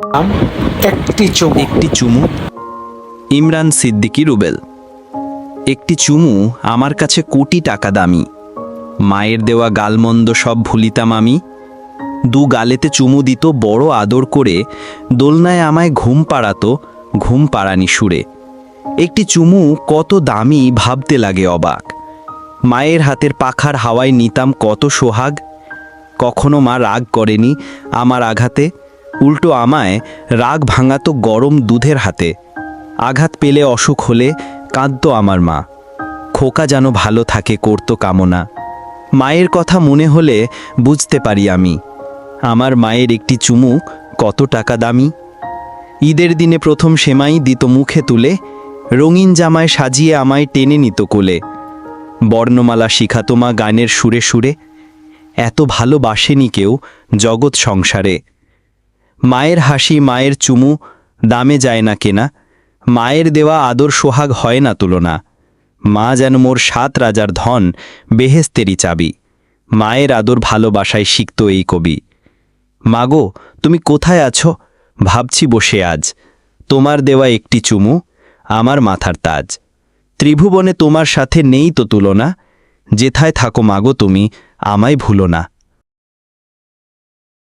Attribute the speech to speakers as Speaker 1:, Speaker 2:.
Speaker 1: একটি চোখ
Speaker 2: একটি চুমু? ইমরান সিদ্দিকী রুবেল। একটি চুমু আমার কাছে কোটি টাকা দামি। মায়ের দেওয়া গালমন্দ সব ভুলিতাম আমি। দু গালেতে চুমু দিত বড় আদর করে, দোলনায় আমায় ঘুম পাড়াতো, ঘুম পাড়ানি সুরে। একটি চুমু কত দামি ভাবতে লাগে অবাক। মায়ের হাতের পাখার হাওয়ায় নিতাম কত সোহাগ। কখনো মা রাগ করেনি আমার আঘাতে উল্টো আমায় রাগ ভাঙাতো গরম দুধের হাতে। আঘাত পেলে অসুখ হলে কাঁদতো আমার মা। খোকা যেন ভালো থাকে, করতো কামনা। মায়ের কথা মনে হলে বুঝতে পারি আমি, আমার মায়ের একটি চুমু কত টাকা দামি। ঈদের দিনে প্রথম সেমাই দিত মুখে তুলে, রঙিন জামায় সাজিয়ে আমায় টেনে নিত কোলে। বর্ণমালা শিখাতো মা গানের সুরে সুরে, এত ভালোবাসেনি কেউ জগৎ সংসারে। মায়ের হাসি, মায়ের চুমু দামে যায় না কেনা। মায়ের দেওয়া আদর সোহাগ হয় না তুলনা। মা যেন মোর সাত রাজার ধন বেহেস্তেরি চাবি। মায়ের আদর ভালোবাসায় শিখত এই কবি। মাগো, তুমি কোথায় আছো? ভাবছি বসে আজ। তোমার দেওয়া একটি চুমু, আমার মাথার তাজ। ত্রিভুবনে তোমার সাথে নেই তো তুলনা। যেথায় থাকো মাগো, তুমি আমায় ভুলো না।